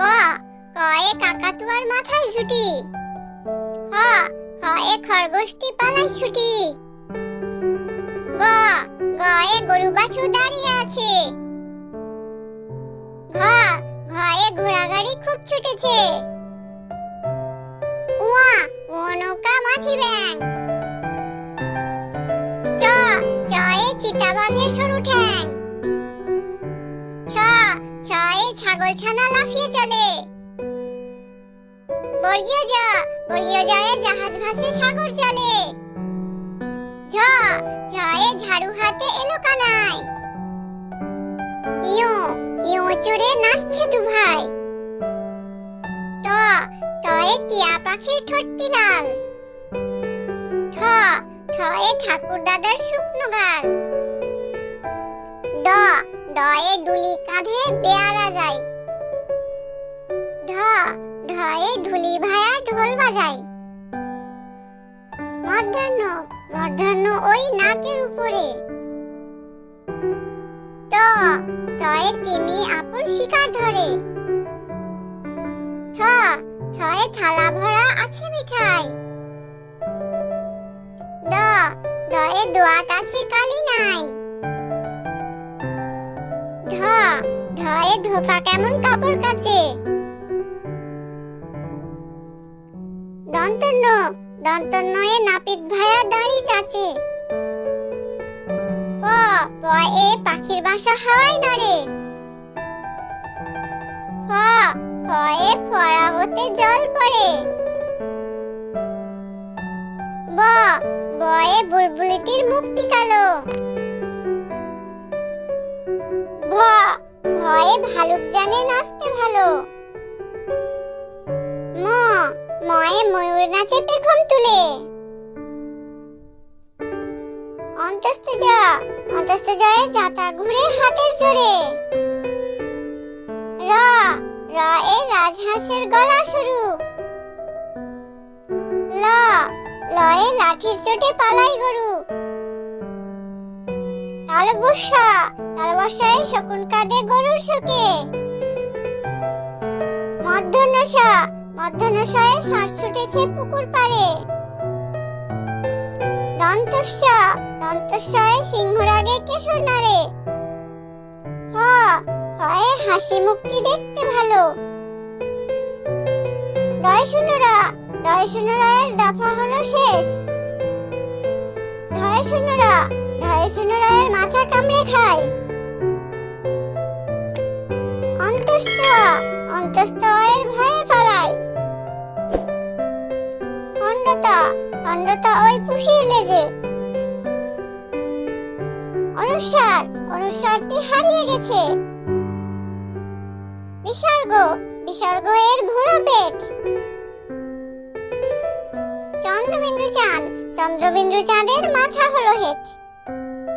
ক, কয়ে কাকাতুয়ার মাথায় ছুটি খ খয়ে খরগোশটি পালায় ছুটি। গ, গয়ে গরু বাছুর দাঁড়িয়ে আছে। ঘ, ঘয়ে ঘোড়াগাড়ি খুব ছুটেছে। উয়া, ও মাছি ব্যাং। চ, চয়ে চিতাবাঘের সরু ঠ্যাং। ছাগল ছানা লাফিয়ে চলে। বর্গীয় জ, বর্গীয় জয়ে জাহাজ ভাসে সাগর চলে ঝাড়ু হাতে এলো কানাই। চড়ে নাচছে টিয়া পাখির ঠোঁটটি লাল ঠ ঠয়ে ঠাকুর দাদার শুকনো গাল। ড ডয়ে ডুলি কাঁধে বেয়ারা যায়। ঢ ঢয়ে ঢুলি ভায়া ঢোল বাজায়। মধ্যাহ্ন মধ্যাহ্ন ওই নাকের উপরে। ট টয়ে তিমি আপন শিকার ধরে। থ থয়ে থালা ভরা আছে মিঠাই। দ দয়ে দোয়াত আছে কালি নাই। ধ ধয়ে ধোফা কেমন কাপড় কাচে। দন্তন্য, দন্তন্নয়ে নাপিত ভায়া দাড়ি চাচে। প প, এ পাখির বাসা হাওয়ায় নড়ে। ফ ফয়ে ফরাবতে জল পড়ে। ব বয়ে বুলবুলিটির মুক্তি কালো। ভয়ে ভালুক জানে নাচতে ভালো। ম, ময়ে ময়ূর নাচে পেখম তুলে। অন্তস্থ জ, অন্তস্থ জয়ে যাতা ঘুরে হাতের জোরে। র র এ রাজহাঁসের গলা শুরু ল লয়ে লাঠির চোটে পালাই গরু। তালবস্যা তালবস্যায় শকুন কাঁদে গরুর শোকে। মধ্যাহ্নসা মধ্যাহ্নসয়ে শ্বাস ছুটেছে পুকুর পাড়ে। দন্তস্য দন্তস্বয়ে সিংহরাগে কেশর হ, হয় হাসি মুক্তি দেখতে ভালো। ডয় শূন্যরা ডয় শূন্যরায়ের দফা হলো শেষ। ঢয় শূন্যরা ঢয় শূন্যরায়ের মাথা কামড়ে খায়। অন্তস্থ অন্তস্থ এর ভয়ে পালায় খণ্ডতা খণ্ডতা ওই পুষিয়ে লেজে। অনুসার, অনুসারটি হারিয়ে গেছে। বিসর্গ বিসর্গ এর ভুরো পেট। চন্দ্রবিন্দু চাঁদ, চন্দ্রবিন্দু চাঁদের মাথা হলো হেট।